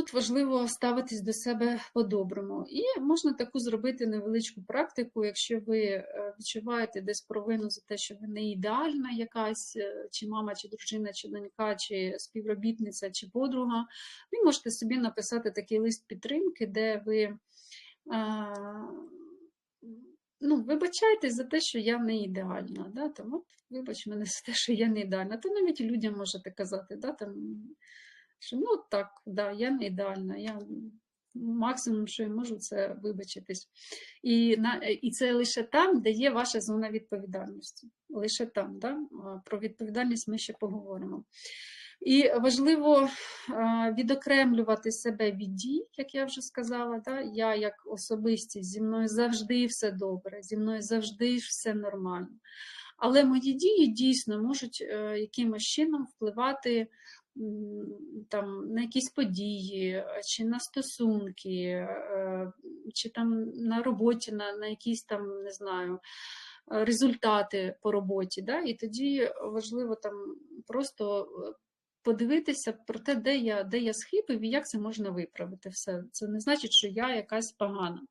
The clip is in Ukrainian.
тут важливо ставитись до себе по-доброму. І можна таку зробити невеличку практику, якщо ви е, відчуваєте десь провину за те, що ви не ідеальна якась, е, чи мама, чи дружина, чи донька, чи співробітниця, чи подруга, ви можете собі написати такий лист підтримки, де ви. е, Ну, вибачайтесь за те, що я не ідеальна. Да? Там, от, вибач мене за те, що я не ідеальна. То навіть людям можете казати, да? Там, що ну так, да, я не ідеальна. Я максимум, що я можу, це вибачитись. І, на, і це лише там, де є ваша зона відповідальності. Лише там, да? Про відповідальність ми ще поговоримо. І важливо відокремлювати себе від дій, як я вже сказала. Да? Я як особистість, зі мною завжди все добре, зі мною завжди все нормально. Але мої дії дійсно можуть е, якимось чином впливати там, на якісь події, чи на стосунки, е, чи там на роботі, на, на якісь там, не знаю, результати по роботі. Да? І тоді важливо там просто е, подивитися про те, де я, де я схибив і як це можна виправити все. Це не значить, що я якась погана.